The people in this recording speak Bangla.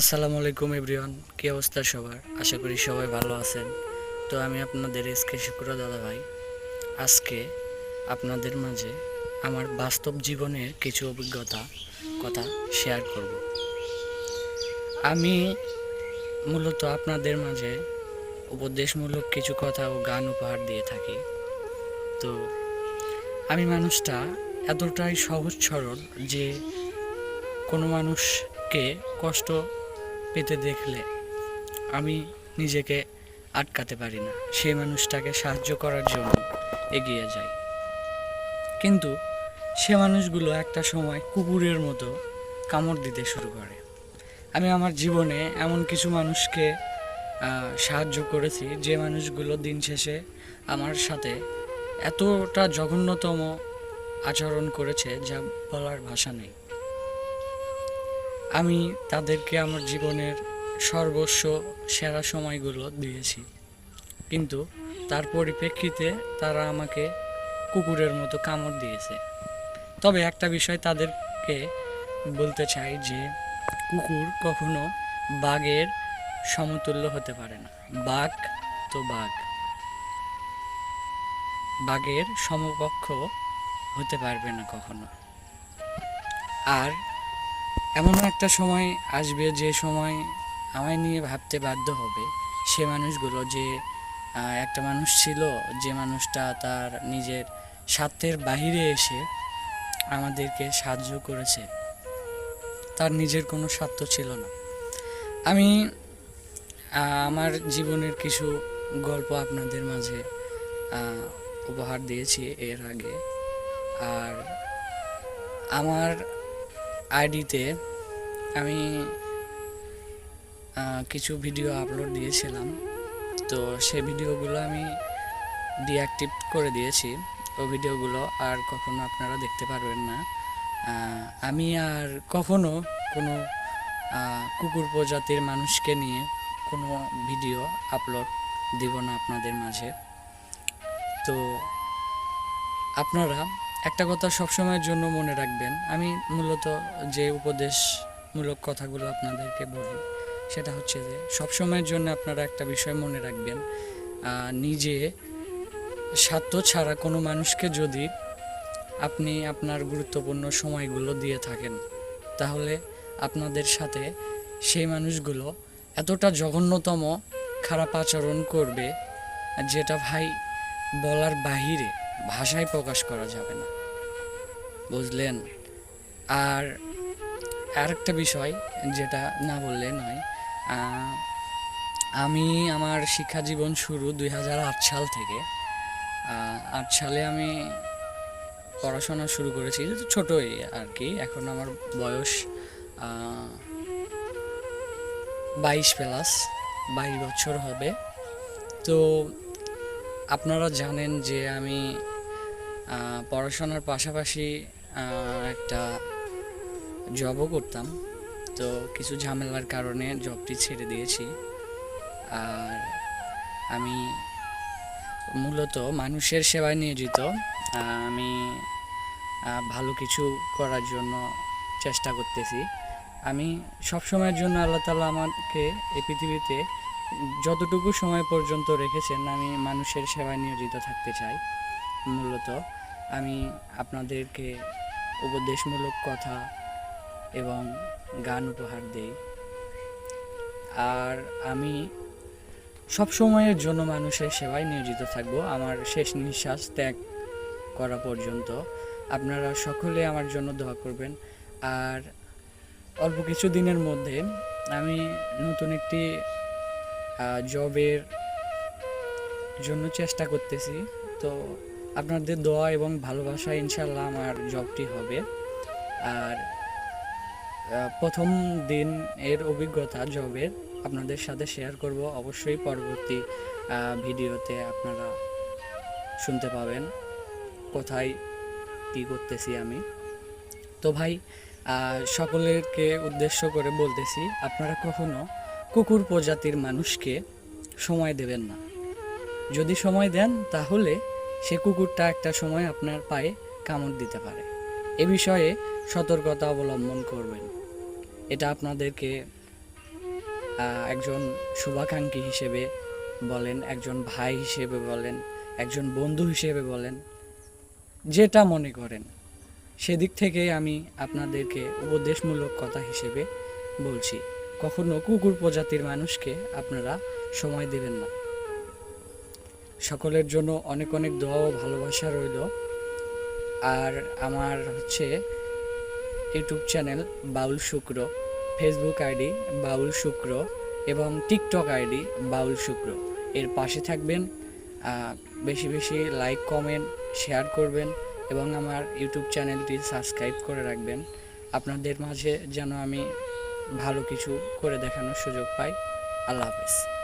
আসসালামু আলাইকুম এভরিওয়ান, কী অবস্থা সবার? আশা করি সবাই ভালো আছেন। তো আমি আপনাদের এসকে শুক্র দাদা ভাই। আজকে আপনাদের মাঝে আমার বাস্তব জীবনের কিছু অভিজ্ঞতা, কথা শেয়ার করব। আমি মূলত আপনাদের মাঝে উপদেশমূলক কিছু কথা ও গান উপহার দিয়ে থাকি। তো আমি মানুষটা এতটাই সহজ সরল যে কোনো মানুষকে কষ্ট পেতে দেখলে আমি নিজেকে আটকাতে পারি না। সেই মানুষটাকে সাহায্য করার জন্য এগিয়ে যাই। কিন্তু সে মানুষগুলো একটা সময় কুকুরের মতো কামড় দিতে শুরু করে। আমি আমার জীবনে এমন কিছু মানুষকে সাহায্য করেছি যে মানুষগুলো দিন শেষে আমার সাথে এতটা জঘন্যতম আচরণ করেছে যা বলার ভাষা নেই। আমি তাদেরকে আমার জীবনের সর্বস্ব, সেরা সময়গুলো দিয়েছি। কিন্তু তার পরিপ্রেক্ষিতে তারা আমাকে কুকুরের মতো কামড় দিয়েছে। তবে একটা বিষয় তাদেরকে বলতে চাই যে, কুকুর কখনো বাঘের সমতুল্য হতে পারে না। বাঘ তো বাঘ। বাঘের সমকক্ষ হতে পারবে না কখনো। আর এমন একটা সময় আসবে যে সময় আমায় নিয়ে ভাবতে বাধ্য হবে সে মানুষগুলো যে একটা মানুষ ছিল, যে মানুষটা তার নিজের স্বার্থের বাহিরে এসে আমাদেরকে সাহায্য করেছে। তার নিজের কোনো স্বার্থ ছিল না। আমি আমার জীবনের কিছু গল্প আপনাদের মাঝে উপহার দিয়েছি এর আগে। আর আমার আইডিতে আমি কিছু ভিডিও আপলোড দিয়েছিলাম। তো সেই ভিডিওগুলো আমি ডিঅ্যাক্টিভ করে দিয়েছি। ওই ভিডিওগুলো আর কখনো আপনারা দেখতে পারবেন না। আমি আর কখনো কোনো কুকুর প্রজাতির মানুষকে নিয়ে কোনো ভিডিও আপলোড দিব না আপনাদের মাঝে। তো আপনারা একটা কথা সবসময়ের জন্য মনে রাখবেন। আমি মূলত যে উপদেশমূলক কথাগুলো আপনাদেরকে বলি, সেটা হচ্ছে যে সবসময়ের জন্য আপনারা একটা বিষয় মনে রাখবেন নিজে স্বার্থ ছাড়া কোনো মানুষকে যদি আপনি আপনার গুরুত্বপূর্ণ সময়গুলো দিয়ে থাকেন, তাহলে আপনাদের সাথে সেই মানুষগুলো এতটা জঘন্যতম খারাপ আচরণ করবে, যেটা ভাই বলার বাহিরে ভাষায় প্রকাশ করা যাবে না। বুঝলেন? আর আরেকটা বিষয় যেটা না বললে নয় আমি আমার শিক্ষা জীবন শুরু দুই হাজার আট সাল থেকে। আট সালে আমি পড়াশোনা শুরু করেছি তো ছোটোই আর কি। এখন আমার বয়স বাইশ প্লাস, বাইশ বছর হবে। তো আপনারা জানেন যে আমি পড়াশোনার পাশাপাশি একটা জবও করতাম। তো কিছু ঝামেলার কারণে জবটি ছেড়ে দিয়েছি। আর আমি মূলত মানুষের সেবায় নিয়োজিত। আমি ভালো কিছু করার জন্য চেষ্টা করতেছি। আমি সব সময়ের জন্য আল্লাহ তালা আমাকে এই পৃথিবীতে যতটুকু সময় পর্যন্ত রেখেছেন, আমি মানুষের সেবায় নিয়োজিত থাকতে চাই। মূলত আমি আপনাদেরকে উপদেশমূলক কথা এবং গান উপহার দেই। আর আমি সব সময়ের জন্য মানুষের সেবায় নিয়োজিত থাকব। আমার শেষ নিঃশ্বাস ত্যাগ করা পর্যন্ত। আপনারা সকলে আমার জন্য দোয়া করবেন। আর অল্প কিছু দিনের মধ্যে আমি নতুন একটি জবের জন্য চেষ্টা করতেছি। তো আপনাদের দোয়া এবং ভালোবাসা ইনশাল্লাহ আমার জবটি হবে। আর প্রথম দিন এর অভিজ্ঞতা জবের আপনাদের সাথে শেয়ার করব। অবশ্যই পরবর্তী ভিডিওতে আপনারা শুনতে পাবেন কোথায় কী করতেছি আমি। তো ভাই সকলেরকে উদ্দেশ্য করে বলতেছি, আপনারা কখনো কুকুর প্রজাতির মানুষকে সময় দেবেন না। যদি সময় দেন, তাহলে সে কুকুরটা একটা সময় আপনার পায়ে কামড় দিতে পারে। এ বিষয়ে সতর্কতা অবলম্বন করবেন। এটা আপনাদেরকে একজন শুভাকাঙ্ক্ষী হিসেবে বলেন, একজন ভাই হিসেবে বলেন, একজন বন্ধু হিসেবে বলেন, যেটা মনে করেন। সেদিক থেকে আমি আপনাদেরকে উপদেশমূলক কথা হিসেবে বলছি। কখনো কুকুর প্রজাতির মানুষকে আপনারা সময় দেবেন না। সকলের জন্য অনেক অনেক দোয়া ও ভালোবাসা রইল। আর আমার হচ্ছে ইউটিউব চ্যানেল বাউল শুক্র, ফেসবুক আইডি বাউল শুক্র এবং টিকটক আইডি বাউল শুক্র। এর পাশে থাকবেন বেশি বেশি লাইক, কমেন্ট, শেয়ার করবেন এবং আমার ইউটিউব চ্যানেলটি সাবস্ক্রাইব করে রাখবেন। আপনাদের মাঝে যেন আমি ভালো কিছু করে দেখানোর সুযোগ পাই। আল্লাহ হাফেজ।